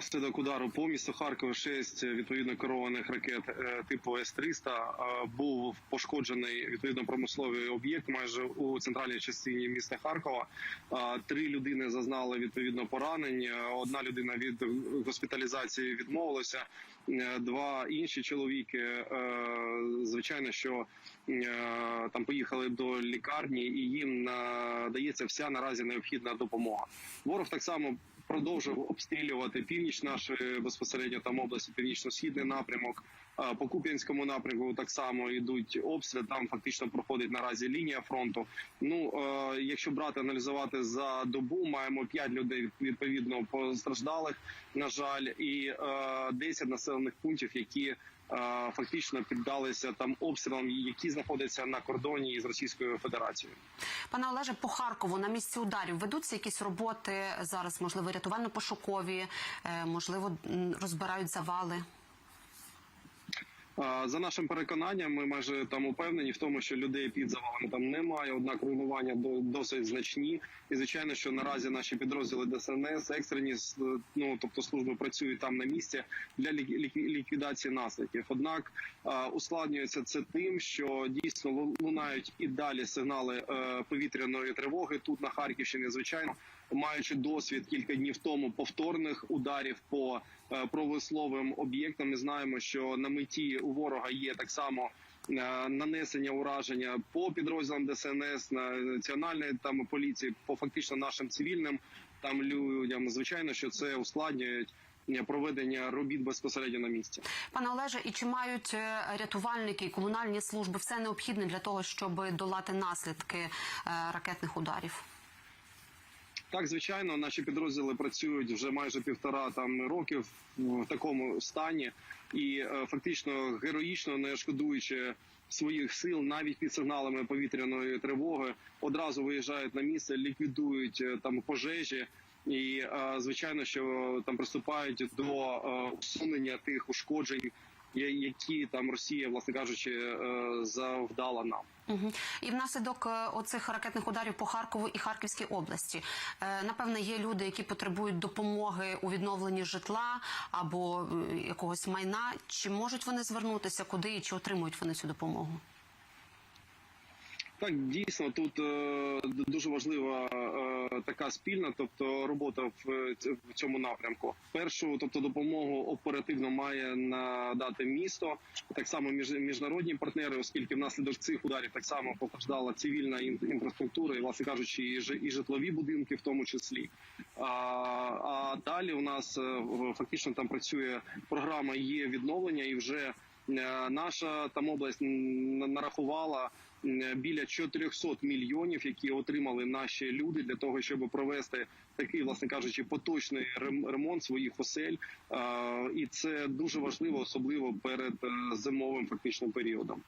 Внаслідок удару по місту Харкова 6 відповідно керованих ракет е, типу С-300 е, був пошкоджений відповідно промисловий об'єкт майже у центральній частині міста Харкова. Е, Три людини зазнали відповідно поранень. Е, Одна людина від госпіталізації відмовилася. Е, Два інші чоловіки, е, звичайно, що е, там поїхали до лікарні, і їм надається вся наразі необхідна допомога. Ворог так само продовжив обстрілювати північ нашої безпосередньо там області, північно-східний напрямок. По Куп'янському напрямку так само йдуть обстріли. Там фактично проходить наразі лінія фронту. Ну е, якщо брати аналізувати за добу, маємо 5 людей відповідно постраждалих, на жаль, і е, 10 населених пунктів, які е, фактично піддалися там обстрілам, які знаходяться на кордоні із Російською Федерацією. Пане Олеже, по Харкову на місці ударів ведуться якісь роботи зараз, можливо, рятувально-пошукові, е, можливо, розбирають завали. За нашим переконанням, ми майже там упевнені в тому, що людей під завалами там немає. Однак руйнування до- досить значні. І звичайно, що наразі наші підрозділи ДСНС, екстрені ну тобто служби працюють там на місці для лік- лік- ліквідації наслідків. Однак ускладнюється це тим, що дійсно лунають і далі сигнали е, повітряної тривоги тут на Харківщині. Звичайно, маючи досвід кілька днів тому повторних ударів по е, промисловим об'єктам, ми знаємо, що на меті у ворога є так само. е, Нанесення ураження по підрозділам ДСНС, на національної там поліції, по фактично нашим цивільним там людям. Звичайно, що це ускладнюють е, проведення робіт безпосередньо на місці. Пане Олеже, і чи мають е, рятувальники і комунальні служби все необхідне для того, щоб долати наслідки ракетних ударів? Так, звичайно, наші підрозділи працюють вже майже півтора там років в такому стані, і е, фактично героїчно не шкодуючи своїх сил, навіть під сигналами повітряної тривоги, одразу виїжджають на місце, ліквідують е, там пожежі. І е, звичайно, що там приступають до усунення тих ушкоджень, які там Росія, власне кажучи, е, завдала нам. Угу. І внаслідок е, оцих ракетних ударів по Харкову і Харківській області, е, напевне, є люди, які потребують допомоги у відновленні житла або якогось майна. Чи можуть вони звернутися куди і чи отримують вони цю допомогу? Так, дійсно, тут е, дуже важлива е, така спільна, тобто робота в, в цьому напрямку. Першу, тобто, допомогу оперативно має надати місто, так само між, міжнародні партнери, оскільки внаслідок цих ударів так само постраждала цивільна інфраструктура, і власне кажучи, і, жи- і житлові будинки, в тому числі. А, а далі у нас е, фактично там працює програма є відновлення, і вже е, наша там область нарахувала біля 400 мільйонів, які отримали наші люди для того, щоб провести такий, власне кажучи, поточний ремонт своїх осель. Е, І це дуже важливо, особливо перед е, зимовим фактичним періодом.